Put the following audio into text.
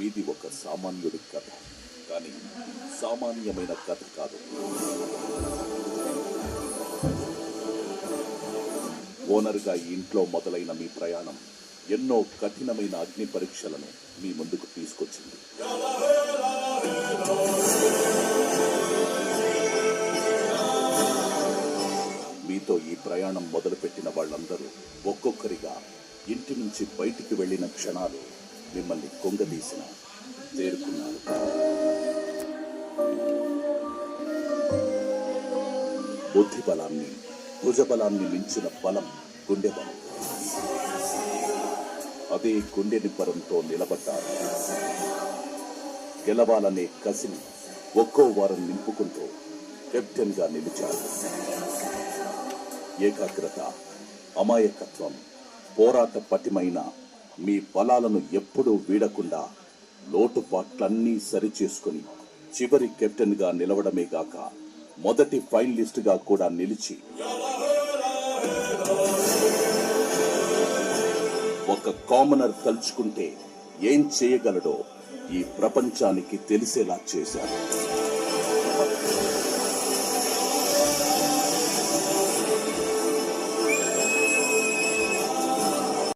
మీది ఒక సామాన్యుడి కథ. కానీ సామాన్యమైన కథ కాదు. ఓనర్గా ఇంట్లో మొదలైన మీ ప్రయాణం ఎన్నో కఠినమైన అగ్ని పరీక్షలను మీ ముందుకు తీసుకొచ్చింది. మీతో ఈ ప్రయాణం మొదలుపెట్టిన వాళ్ళందరూ ఒక్కొక్కరిగా ఇంటి నుంచి బయటికి వెళ్ళిన క్షణాలు మిమ్మల్ని కొంగదీసిన తేరుకున్నారు బుద్ధి బలాన్ని భుజబలాన్ని మించిన బలం గుండె బలం. అదే గుండె నిబ్బరంతో నిలబడ్డారు. గెలవాలనే కసిని ఒక్కో వారం నింపుకుంటూ కెప్టెన్గా నిలిచారు. ఏకాగ్రత అమాయకత్వం పోరాట పటిమైన మీ పొలాలను ఎప్పుడూ వీడకుండా లోటుపాట్లన్నీ సరిచేసుకుని చివరి కెప్టెన్గా నిలవడమే గాక మొదటి ఫైనలిస్ట్గా కూడా నిలిచి ఒక కామనర్ తలుచుకుంటే ఏం చేయగలడో ఈ ప్రపంచానికి తెలిసేలా చేశారు